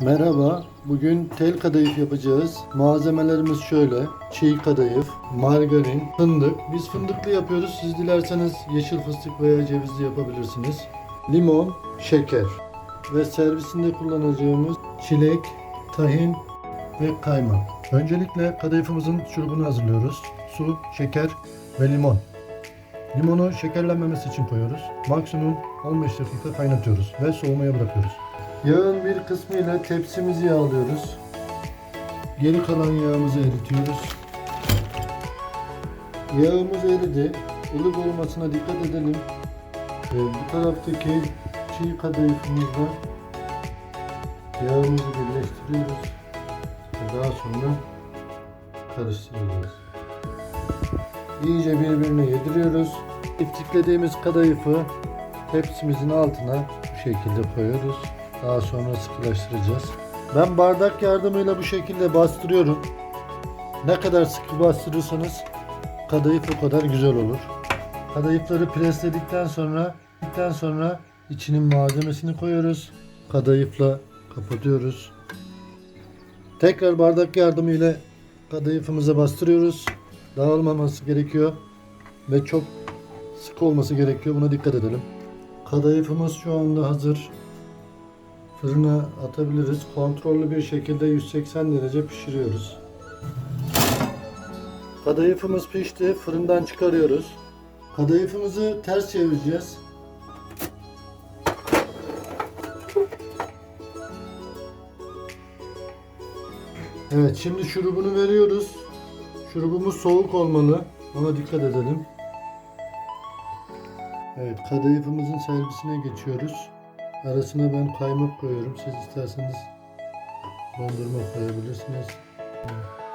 Merhaba, bugün tel kadayıf yapacağız. Malzemelerimiz şöyle. Çiğ kadayıf, margarin, fındık. Biz fındıklı yapıyoruz. Siz dilerseniz yeşil fıstık veya cevizli yapabilirsiniz. Limon, şeker. Ve servisinde kullanacağımız çilek, tahin ve kaymak. Öncelikle kadayıfımızın şurubunu hazırlıyoruz. Su, şeker ve limon. Limonu şekerlenmemesi için koyuyoruz. Maksimum 15 dakika kaynatıyoruz ve soğumaya bırakıyoruz. Yağın bir kısmıyla tepsimizi yağlıyoruz. Geri kalan yağımızı eritiyoruz. Yağımız eridi. Ilık olmasına dikkat edelim. Ve bu taraftaki çiğ kadayıfımızla yağımızı birleştiriyoruz. Ve daha sonra karıştırıyoruz. İyice birbirine yediriyoruz. İftiklediğimiz kadayıfı tepsimizin altına bu şekilde koyuyoruz. Daha sonra sıkılaştıracağız. Ben bardak yardımıyla bu şekilde bastırıyorum. Ne kadar sıkı bastırırsanız kadayıf o kadar güzel olur. Kadayıfları presledikten sonra dedikten sonra içinin malzemesini koyuyoruz. Kadayıfla kapatıyoruz. Tekrar bardak yardımıyla kadayıfımıza bastırıyoruz. Dağılmaması gerekiyor ve çok sık olması gerekiyor. Buna dikkat edelim. Kadayıfımız şu anda hazır. Fırına atabiliriz. Kontrollü bir şekilde 180 derece pişiriyoruz. Kadayıfımız pişti. Fırından çıkarıyoruz. Kadayıfımızı ters çevireceğiz. Evet şimdi şurubunu veriyoruz. Şurubumuz soğuk olmalı. Ona dikkat edelim. Evet kadayıfımızın servisine geçiyoruz. Arasına ben kaymak koyuyorum. Siz isterseniz dondurma koyabilirsiniz. Evet.